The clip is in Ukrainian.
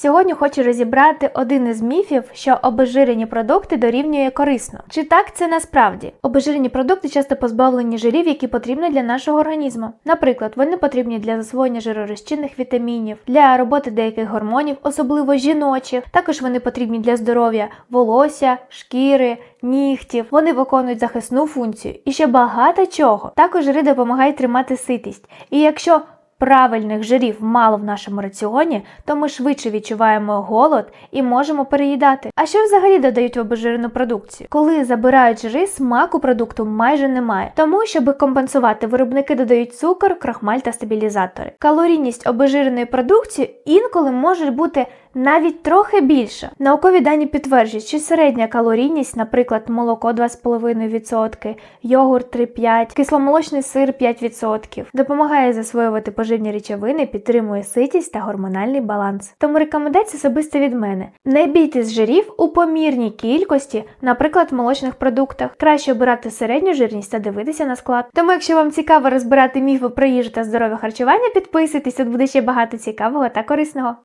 Сьогодні хочу розібрати один із міфів, що обезжирені продукти дорівнює корисно. Чи так це насправді? Обезжирені продукти часто позбавлені жирів, які потрібні для нашого організму. Наприклад, вони потрібні для засвоєння жиророзчинних вітамінів, для роботи деяких гормонів, особливо жіночих. Також вони потрібні для здоров'я волосся, шкіри, нігтів. Вони виконують захисну функцію і ще багато чого. Також жири допомагають тримати ситість. І якщо правильних жирів мало в нашому раціоні, то ми швидше відчуваємо голод і можемо переїдати. А що взагалі додають в обезжирену продукцію? Коли забирають жири, смаку продукту майже немає. Тому, щоб компенсувати, виробники додають цукор, крахмаль та стабілізатори. Калорійність обезжиреної продукції інколи може бути навіть трохи більша. Наукові дані підтверджують, що середня калорійність, наприклад, молоко 2,5%, йогурт 3,5%, кисломолочний сир 5%, допомагає засвоювати поживні речовини, підтримує ситість та гормональний баланс. Тому рекомендація особисто від мене: не бійтесь жирів у помірній кількості, наприклад, в молочних продуктах. Краще обирати середню жирність та дивитися на склад. Тому, якщо вам цікаво розбирати міфи про їжу та здорове харчування, підписуйтесь, тут буде ще багато цікавого та корисного.